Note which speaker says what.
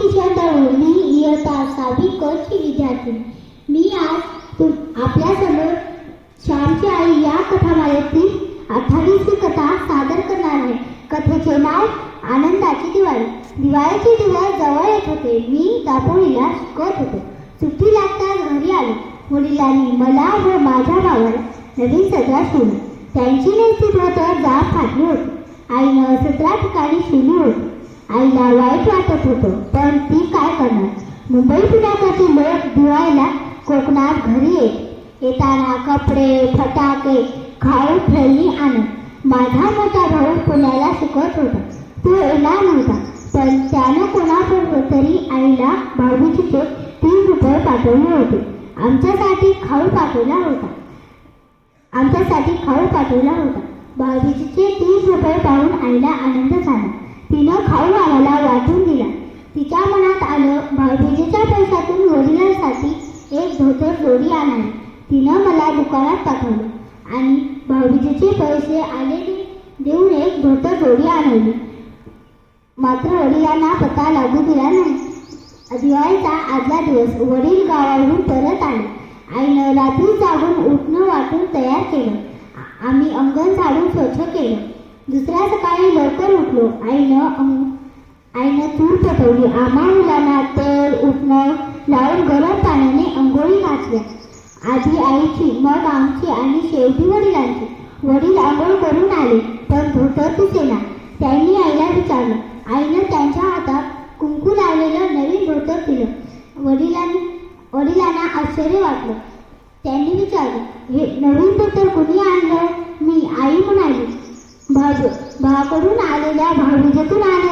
Speaker 1: किशन दळू मी इयत्ता सहावी कची विद्यार्थी. मी आज आपल्यासमोर श्यामची आई या कथामालेतील अठ्ठावीसची कथा सादर करणार आहे. कथेचे नाव आनंदाची दिवाळी. दिवाळीचे दिवस जवळ येत होते. मी दापोलीला शिकवत होतो. सुट्टी लागताच घरी आलो. वडिलांनी मला व माझ्या भावाला नवीन सदरा शिवलं त्यांची नैतिक तर जाब फाटली होती. आईनं सतरा ठिकाणी शिवली होती. आईला वाईट वाटत होतं. पण ती काय करणार? मुंबई पुण्यासाठी लोक दिवाळीला कोकणात घरी येत. येताना कपडे फटाके खाऊ खेळणी आणत. माझा मोठा भाऊ पुण्याला शिकत होता. तो येणार नव्हता. पण त्यानं कोणाबरोबर तरी आईला भाऊबीजीचे तीन रुपये पाठवले होते. आमच्यासाठी खाऊ पाठवला होता. आमच्यासाठी खाऊ पाठवला होता. भाऊबीजीचे तीस रुपये पाहून आईला आनंद झाला. तिनं खाऊ वाटून दिला. तिच्या मनात आलं भाऊबीजेच्या पैशातून वडिलांसाठी एक धोतर जोडी आणावी. तिनं मला दुकानात पाठवलं आणि भाऊबीजेचे पैसे आलेले देऊन एक धोतर जोडी आणवली मात्र वडिलांना पत्ता लागू दिला नाही. दिवाळीचा आदला दिवस वडील गावावरून परत आले. आईनं रात्री जागून उठणं वाटून तयार केलं. आम्ही अंगण झाडून स्वच्छ केलं. दुसऱ्या सकाळी लवकर उठलो. आईनं अंग आईनं तूर पेटवली. आम्हा मुलांना तेल उठणं लावून गरम पाण्याने अंघोळी घातल्या. आधी आईची मग आमची आणि शेवटी वडिलांची. वडील आंघोळ करून आले पण धोतर दिसेना. त्यांनी आईला विचारलं. आईनं त्यांच्या हातात कुंकू लावलेलं नवीन धोतर दिलं. वडिलांनी वडिलांना आश्चर्य वाटलं. त्यांनी विचारलं हे नवीन धोतर कुणी आणलं? मी आई म्हणाली भाऊ भाकडून आलेल्या भाऊबीजेतून आले